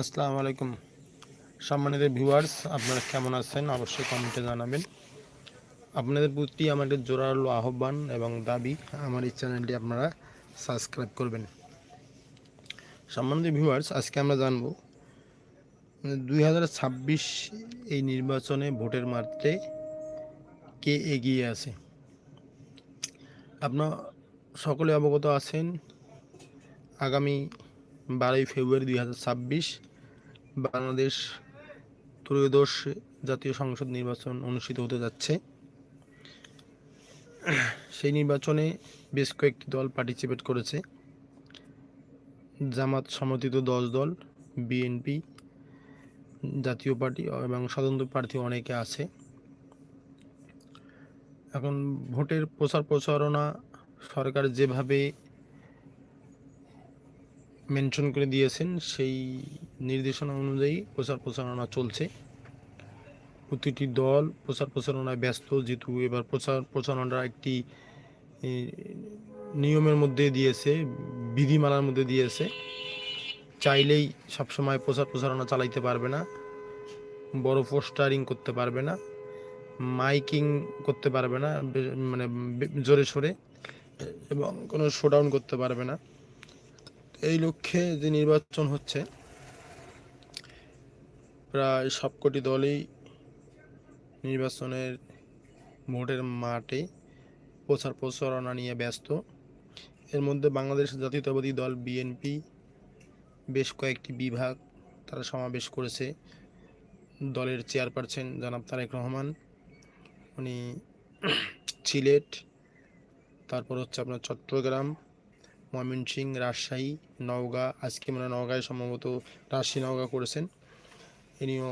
আসসালামু আলাইকুম। সম্মানিত ভিউয়ার্স, আপনারা কেমন আছেন? অবশ্যই কমেন্টে জানাবেন। আপনাদের প্রতি আমাদের জোরালো আহ্বান এবং দাবি, আমার এই চ্যানেলটি আপনারা সাবস্ক্রাইব করবেন। সম্মানিত ভিউয়ার্স, আজকে আমরা জানব, দুই হাজার ছাব্বিশ এই নির্বাচনে ভোটের মাত্রে কে এগিয়ে আছে। আপনার সকলে অবগত আছেন, আগামী বারোই ফেব্রুয়ারি দুই হাজার ছাব্বিশ, বাংলাদেশ ত্রয়োদশ জাতীয় সংসদ নির্বাচন অনুষ্ঠিত হতে যাচ্ছে। সেই নির্বাচনে বেশ কয়েকটি দল পার্টিসিপেট করেছে। জামাত সমর্থিত দশ দল, বিএনপি জাতীয় পার্টি এবং স্বতন্ত্র প্রার্থী অনেকে আছে। এখন ভোটের প্রচার প্রচারণা সরকার যেভাবে মেনশন করে দিয়েছেন, সেই নির্দেশনা অনুযায়ী প্রচার প্রচারণা চলছে। প্রতিটি দল প্রচার প্রচারণায় ব্যস্ত, যেহেতু এবার প্রচার প্রচারণাটা একটি নিয়মের মধ্যে দিয়েছে, বিধিমালার মধ্যে দিয়েছে। চাইলেই সবসময় প্রচার প্রচারণা চালাইতে পারবে না, বড় পোস্টারিং করতে পারবে না, মাইকিং করতে পারবে না মানে জোরে সোরে, এবং কোনো শোডাউন করতে পারবে না। এই লক্ষ্যে যে নির্বাচন হচ্ছে, প্রায় সবকটি দলই নির্বাচনের ভোটের মাঠে প্রচার প্রচারণা নিয়ে ব্যস্ত। এর মধ্যে বাংলাদেশ জাতীয়তাবাদী দল বিএনপি, বেশ কয়েকটি বিভাগ তারা সমাবেশ করেছে। দলের চেয়ারপারসন জনাব তারেক রহমান, উনি সিলেট, তারপর হচ্ছে আপনার চট্টগ্রাম ময়মনসিংহ রাজশাহী, নওগাঁ, আজকে মানে নওগাঁয় সম্ভবত রাজশাহী, নওগাঁ করেছেন। ইনিও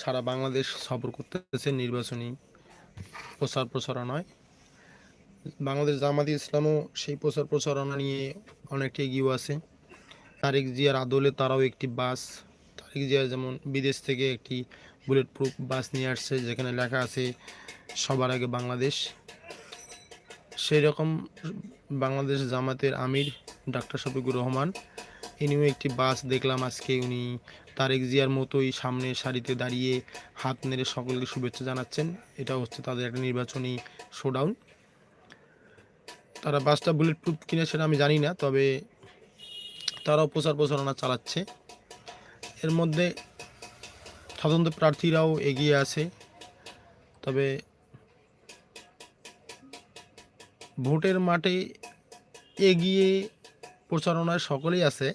সারা বাংলাদেশ সফর করতেছেন নির্বাচনী প্রচার প্রচারণায়। বাংলাদেশ জামাতি ইসলামও সেই প্রচার প্রচারণা নিয়ে অনেকটা এগিয়েও আছে। তারেক জিয়ার আদলে তারাও একটি বাস। তারেক জিয়া যেমন বিদেশ থেকে একটি বুলেট প্রুফ বাস নিয়ে আসছে, যেখানে লেখা আছে, সবার আগে বাংলাদেশ। সেই রকম বাংলাদেশ জামাতের আমির ডাক্তার শফিকুর রহমান। ইনিও একটি বাস দেখলাম আজকে। উনি তারেক জিয়ার মতোই সামনে সারিতে দাঁড়িয়ে হাত নেড়ে সকলকে শুভেচ্ছা জানাচ্ছেন। এটা হচ্ছে তাদের একটা নির্বাচনী শোডাউন তারা বাসটা বুলেট প্রুফ কিনে সেটা আমি জানি না, তবে তারাও প্রচার প্রচারণা চালাচ্ছে। এর মধ্যে স্বতন্ত্র প্রার্থীরাও এগিয়ে আছে। তবে ভোটের মাঠে এগিয়ে প্রচারণায় সকলেই আছে,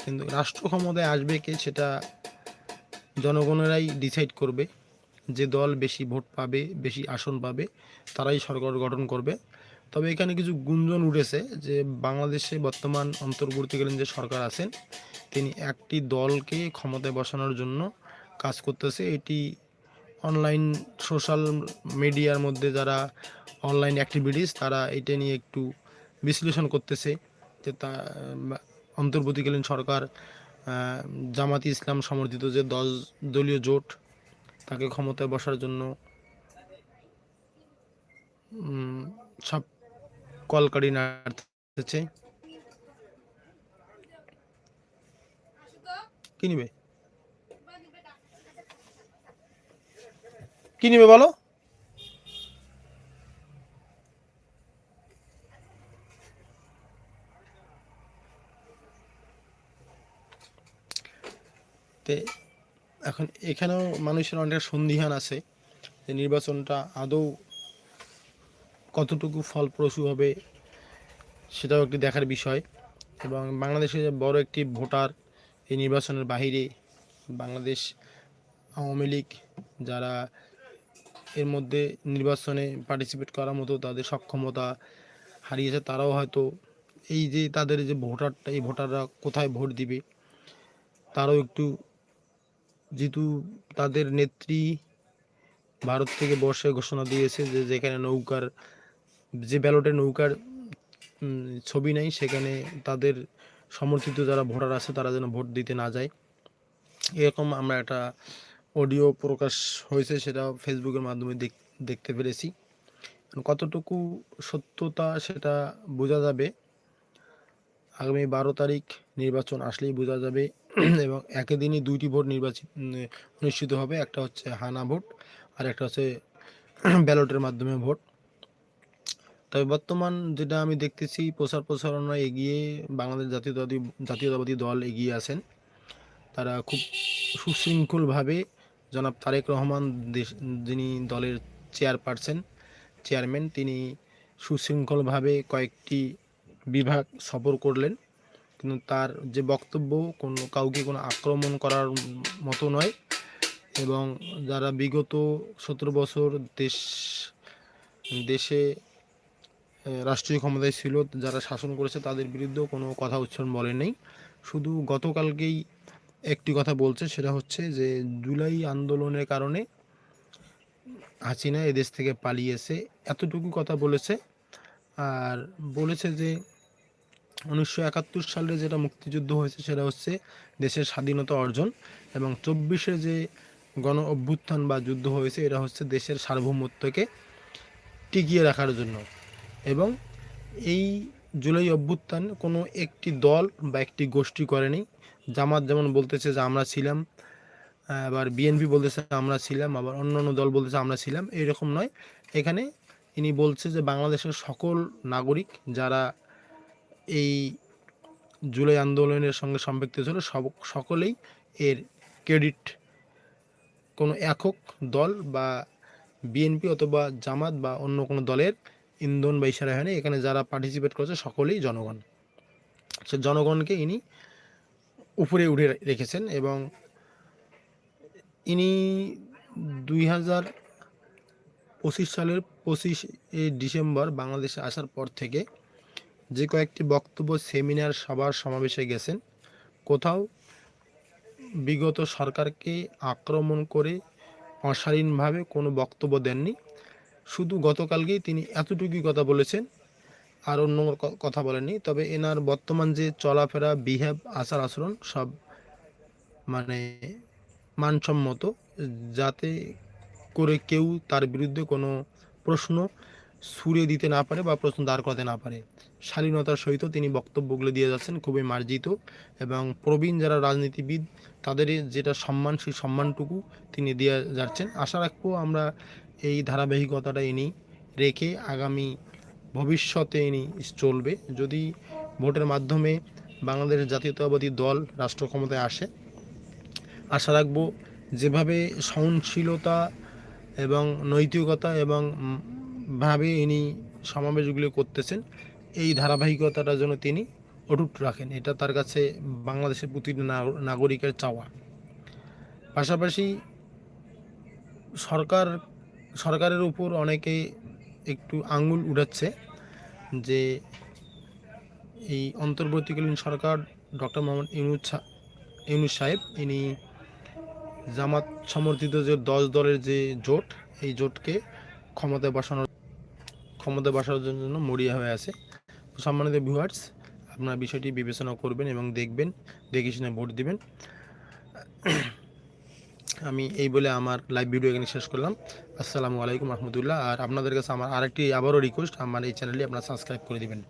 কিন্তু রাষ্ট্র ক্ষমতায় আসবে কে সেটা জনগণেরাই ডিসাইড করবে। যে দল বেশি ভোট পাবে, বেশি আসন পাবে, তারাই সরকার গঠন করবে। তবে এখানে কিছু গুঞ্জন উঠেছে যে বাংলাদেশে বর্তমান অন্তর্বর্তীকালীন যে সরকার আছেন, তিনি একটি দলকে ক্ষমতায় বসানোর জন্য কাজ করতেছে। এটি অনলাইন সোশ্যাল মিডিয়ার মধ্যে যারা অনলাইন অ্যাক্টিভিটিস তারা এটা নিয়ে একটু বিশ্লেষণ করতেছে যে তা, অন্তর্বর্তীকালীন সরকার জামাতি ইসলাম সমর্থিত যে দশ দলীয় জোট, তাকে ক্ষমতায় বসার জন্য সব কলকারি নাড়তেছে। কি নিবে? কি নিবে বলো? তে এখন এখানেও মানুষের অনেক সন্দিহান আছে। যে নির্বাচনটা আদৌ কতটুকু ফলপ্রসূ হবে সেটাও একটি দেখার বিষয়। এবং বাংলাদেশে যে বড় একটি ভোটার এই নির্বাচনের বাহিরে বাংলাদেশ আওয়ামী লীগ যারা এর মধ্যে নির্বাচনে পার্টিসিপেট করার মতো তাদের সক্ষমতা হারিয়েছে, তারাও হয়তো এই যে তাদের যে ভোটারটা, এই ভোটাররা কোথায় ভোট দিবে, তারাও একটু যেহেতু তাদের নেত্রী ভারত থেকে বর্ষে ঘোষণা দিয়েছে যে যেখানে নৌকার, যে ব্যালটে নৌকার ছবি নেই, সেখানে তাদের সমর্থিত যারা ভোটার আছে তারা যেন ভোট দিতে না যায়। এরকম আমরা একটা অডিও প্রকাশ হয়েছে সেটা ফেসবুকের মাধ্যমে দেখ- দেখতে পেরেছি। কতটুকু সত্যতা সেটা বোঝা যাবে। আগামী বারো তারিখ নির্বাচন আসলেই বোঝা যাবে এবং একই দিনই দুইটি ভোট নির্বাচিত অনুষ্ঠিত হবে। একটা হচ্ছে হানা ভোট আর একটা হচ্ছে ব্যালটের মাধ্যমে ভোট। তবে বর্তমান যেটা আমি দেখতেছি, প্রচার প্রচারণায় এগিয়ে বাংলাদেশ জাতীয়তাবাদী জাতীয়তাবাদী দল এগিয়ে আছেন। তারা খুব সুশৃঙ্খলভাবে জনাব তারেক রহমান দেশ, যিনি দলের চেয়ারপারসন, চেয়ারম্যান, তিনি সুশৃঙ্খলভাবে কয়েকটি বিভাগ সফর করলেন। কিন্তু তার যে বক্তব্য, কোনো, কাউকে কোনো আক্রমণ করার মতো নয় এবং যারা বিগত সতেরো বছর দেশ, দেশে রাষ্ট্রীয় ক্ষমতায় ছিল, যারা শাসন করেছে, তাদের বিরুদ্ধেও কোনো কথা উচ্চারণ বলে নেই। শুধু গতকালকেই একটি কথা বলছে, সেটা হচ্ছে যে জুলাই আন্দোলনের কারণে হাসিনা এদেশ থেকে পালিয়েছে। এতটুকু কথা বলেছে। আর বলেছে যে উনিশশো একাত্তর সালে যেটা মুক্তিযুদ্ধ হয়েছে, সেটা হচ্ছে দেশের স্বাধীনতা অর্জন এবং চব্বিশে যে গণ অভ্যুত্থান বা যুদ্ধ হয়েছে, এটা হচ্ছে দেশের সার্বভৌমত্বকে টিকিয়ে রাখার জন্য। এবং এই জুলাই অভ্যুত্থান কোনো একটি দল বা একটি গোষ্ঠী করেনি। জামাত যেমন বলতেছে যে আমরা ছিলাম, আবার বিএনপি বলতেছে আমরা ছিলাম, আবার অন্য অন্য দল বলতেছে আমরা ছিলাম, এইরকম নয়। এখানে ইনি বলছে যে বাংলাদেশের সকল নাগরিক যারা এই জুলাই আন্দোলনের সঙ্গে সম্পৃক্ত ছিল, সব, সকলেই এর ক্রেডিট কোনো একক দল বা বিএনপি অথবা জামাত বা অন্য কোনো দলের ইন্ধন বা ইশারা হয়নি এখানে যারা পার্টিসিপেট করেছে, সকলেই জনগণ। সে জনগণকে ইনি উপরে উঠে রেখেছেন এবং ইনি দুই হাজার পঁচিশ সালের পঁচিশে ডিসেম্বর বাংলাদেশে আসার পর থেকে যে কয়েকটি বক্তব্য সেমিনার সভার সমাবেশে গেছেন, কোথাও বিগত সরকারকে আক্রমণ করে অশালীনভাবে কোনো বক্তব্য দেননি। শুধু গতকালকেই তিনি এতটুকুই কথা বলেছেন আর অন্য কথা বলেননি। তবে এনার বর্তমান যে চলাফেরা বিহেভ আচার আচরণ সব মানে মানসম্মত, যাতে করে কেউ তার বিরুদ্ধে কোনো প্রশ্ন সুরে দিতে না পারে বা প্রশ্ন দাঁড় করাতে না পারে। শালীনতার সহিত তিনি বক্তব্যগুলো দিয়ে যাচ্ছেন, খুবই মার্জিত এবং প্রবীণ যারা রাজনীতিবিদ, তাদের যেটা সম্মান, সেই সম্মানটুকু তিনি দিয়ে যাচ্ছেন। আশা রাখব আমরা এই ধারাবাহিকতাটা ইনি রেখে আগামী ভবিষ্যতে ইনি চলবে। যদি ভোটের মাধ্যমে বাংলাদেশ জাতীয়তাবাদী দল রাষ্ট্র ক্ষমতায় আসে, আশা রাখব যেভাবে সহনশীলতা এবং নৈতিকতা এবং ভাবে ইনি সমাবেশগুলি করতেছেন, এই ধারাবাহিকতাটা যেন তিনি অটুট রাখেন, এটা তার কাছে বাংলাদেশের প্রতিটি নাগরিকের চাওয়া। পাশাপাশি সরকার, সরকারের উপর অনেকে একটু আঙুল উঠাচ্ছে যে এই অন্তর্বর্তীকালীন সরকার ডক্টর মোহাম্মদ ইউনুস ইউনুস সাহেব, ইনি জামাত সমর্থিত যে দশ দলের যে জোট, এই জোটকে ক্ষমতায় বসানোর ক্ষমতায় বসানোর জন্য মরিয়া হয়ে আছে। সম্মানিত ভিউয়ার্স আপনার বিষয়টি বিবেচনা করবেন এবং দেখবেন, দেখে শুনে ভোট দিবেন। আমি এই বলে আমার লাইভ ভিডিও এখানে শেষ করলাম। আসসালামু আলাইকুম রহমতুল্লাহ। আর আপনাদের কাছে আমার আরেকটি আবারও রিকোয়েস্ট আমার এই চ্যানেলটি আপনারা সাবস্ক্রাইব করে দিবেন।